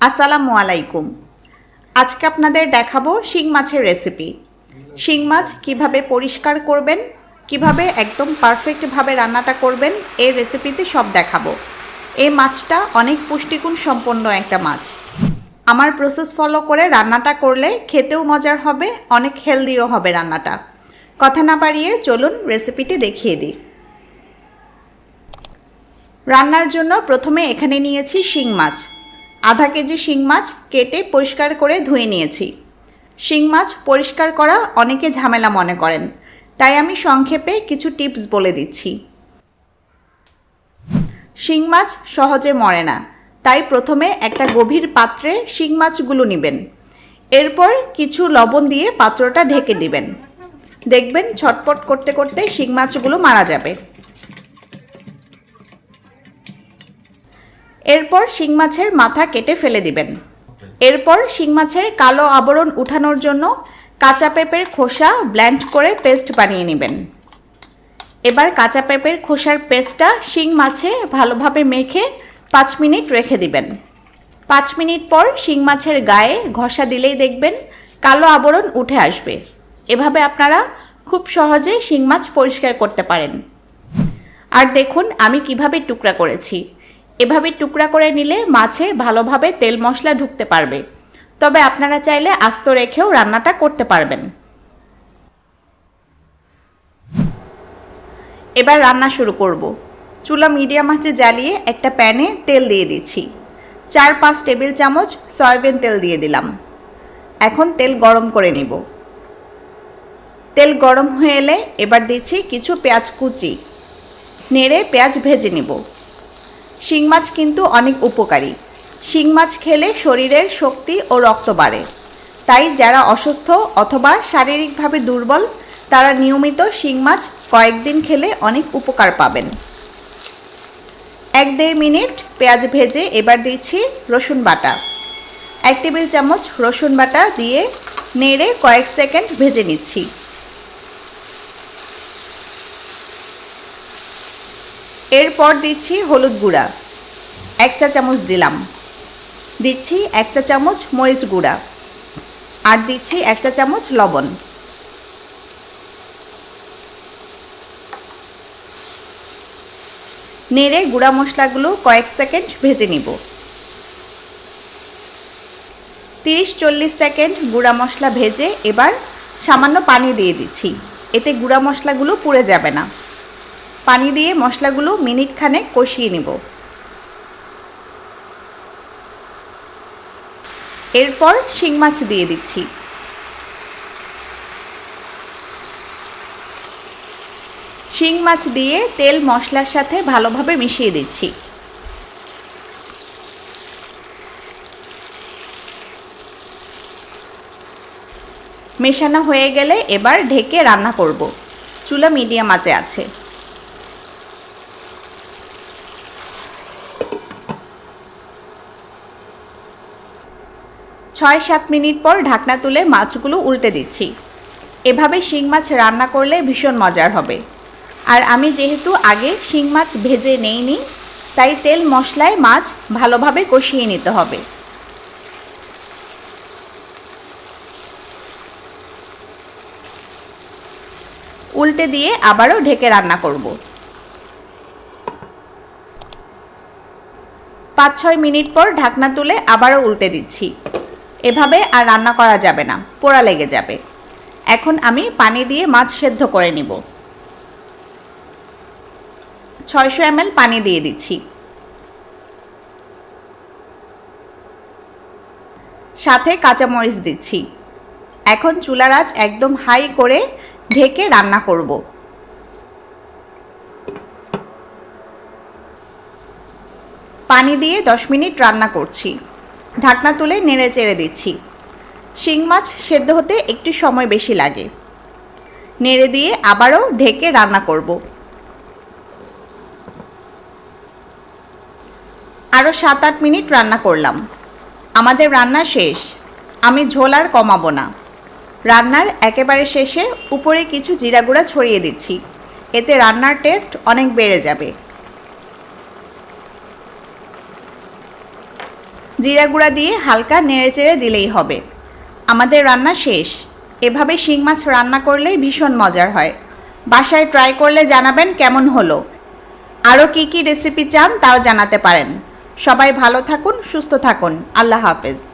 আসসালামু আলাইকুম। আজকে আপনাদের দেখাবো শিং মাছের রেসিপি শিং মাছ কীভাবে পরিষ্কার করবেন, কীভাবে একদম পারফেক্টভাবে রান্নাটা করবেন, এই রেসিপিতে সব দেখাবো। এই মাছটা অনেক পুষ্টিগুণ সম্পন্ন একটা মাছ। আমার প্রসেস ফলো করে রান্নাটা করলে খেতেও মজার হবে, অনেক হেলদিও হবে রান্নাটা। কথা না বাড়িয়ে চলুন রেসিপিটি দেখিয়ে দিই। রান্নার জন্য প্রথমে এখানে নিয়েছি শিং মাছ। আধা কেজি শিং মাছ কেটে পরিষ্কার করে ধুয়ে নিয়েছি। শিং মাছ পরিষ্কার করা অনেকে ঝামেলা মনে করেন, তাই আমি সংক্ষেপে কিছু টিপস বলে দিচ্ছি। শিং মাছ সহজে মরে না, তাই প্রথমে একটা গভীর পাত্রে শিং মাছগুলো নেবেন। এরপর কিছু লবণ দিয়ে পাত্রটা ঢেকে দিবেন। দেখবেন ছটপট করতে করতে শিং মাছগুলো মারা যাবে। এরপর শিং মাছের মাথা কেটে ফেলে দিবেন। এরপর শিং মাছের কালো আবরণ উঠানোর জন্য কাঁচা পেঁপের খোসা ব্ল্যান্ড করে পেস্ট বানিয়ে নেবেন। এবার কাঁচা পেঁপের খোসার পেস্টটা শিং মাছে ভালোভাবে মেখে পাঁচ মিনিট রেখে দিবেন। পাঁচ মিনিট পর শিং মাছের গায়ে ঘষা দিলেই দেখবেন কালো আবরণ উঠে আসবে। এভাবে আপনারা খুব সহজে শিং মাছ পরিষ্কার করতে পারেন। আর দেখুন আমি কীভাবে টুকরা করেছি। এভাবে টুকরা করে নিলে মাছে ভালোভাবে তেল মশলা ঢুকতে পারবে। তবে আপনারা চাইলে আস্ত রেখেও রান্নাটা করতে পারবেন। এবার রান্না শুরু করব। চুলা মিডিয়াম আঁচে জ্বালিয়ে একটা প্যানে তেল দিয়ে দিচ্ছি। চার পাঁচ টেবিল চামচ সয়াবিন তেল দিয়ে দিলাম। এখন তেল গরম করে নিব। তেল গরম হয়ে এলে এবার দিচ্ছি কিছু পেঁয়াজ কুচি। নেড়ে পেঁয়াজ ভেজে নিব। শিং মাছ কিন্তু অনেক উপকারী। শিং মাছ খেলে শরীরের শক্তি ও রক্ত বাড়ে। তাই যারা অসুস্থ অথবা শারীরিকভাবে দুর্বল, তারা নিয়মিত শিং মাছ কয়েকদিন খেলে অনেক উপকার পাবেন। এক দেড় মিনিট পেঁয়াজ ভেজে এবার দিচ্ছি রসুন বাটা। এক টেবিল চামচ রসুন বাটা দিয়ে নেড়ে কয়েক সেকেন্ড ভেজে নিচ্ছি। এরপর দিচ্ছি হলুদ গুঁড়া। এক চা চামচ দিলাম। দিচ্ছি এক চা চামচ মরিচ গুঁড়া। আর দিচ্ছি এক চা চামচ লবণ। নেড়ে গুঁড়া মশলাগুলো কয়েক সেকেন্ড ভেজে নিব। তিরিশ চল্লিশ সেকেন্ড গুঁড়া মশলা ভেজে এবার সামান্য পানি দিয়ে দিচ্ছি। এতে গুঁড়া মশলাগুলো পুড়ে যাবে না। পানি দিয়ে মশলাগুলো মিনিট খানেক কষিয়ে নেব। এরপর শিং মাছ দিয়ে দিচ্ছি। শিং মাছ দিয়ে তেল মশলার সাথে ভালোভাবে মিশিয়ে দিচ্ছি। মেশানো হয়ে গেলে এবার ঢেকে রান্না করব। চুলা মিডিয়াম আঁচে আছে। ছয় সাত মিনিট পর ঢাকনা তুলে মাছগুলো উল্টে দিচ্ছি। এভাবে শিং মাছ রান্না করলে ভীষণ মজার হবে। আর আমি যেহেতু আগে শিং মাছ ভেজে নেইনি, তাই তেল মশলায় মাছ ভালোভাবে কষিয়ে নিতে হবে। উল্টে দিয়ে আবারও ঢেকে রান্না করব। পাঁচ ছয় মিনিট পর ঢাকনা তুলে আবারও উল্টে দিচ্ছি। এভাবে আর রান্না করা যাবে না, পোড়া লেগে যাবে। এখন আমি পানি দিয়ে মাছ সেদ্ধ করে নিব। ছয়শো এম পানি দিয়ে দিচ্ছি। সাথে কাঁচামরিচ দিচ্ছি। এখন চুলার আঁচ একদম হাই করে ঢেকে রান্না করব। পানি দিয়ে দশ মিনিট রান্না করছি। ঢাকনা তুলে নেড়ে চেড়ে দিচ্ছি। শিং মাছ সেদ্ধ হতে একটু সময় বেশি লাগে। নেড়ে দিয়ে আবারও ঢেকে রান্না করব। আরও সাত আট মিনিট রান্না করলাম। আমাদের রান্না শেষ। আমি ঝোল আর কমাবো না। রান্নার একেবারে শেষে উপরে কিছু জিরা গুঁড়া ছড়িয়ে দিচ্ছি। এতে রান্নার টেস্ট অনেক বেড়ে যাবে। জিরা গুঁড়া দিয়ে হালকা নেড়েচেড়ে দিলেই হবে। আমাদের রান্না শেষ। এভাবে শিং মাছ রান্না করলেই ভীষণ মজার হয়। বাসায় ট্রাই করলে জানাবেন কেমন হলো। আরও কী কী রেসিপি চান তাও জানাতে পারেন। সবাই ভালো থাকুন, সুস্থ থাকুন। আল্লাহ হাফেজ।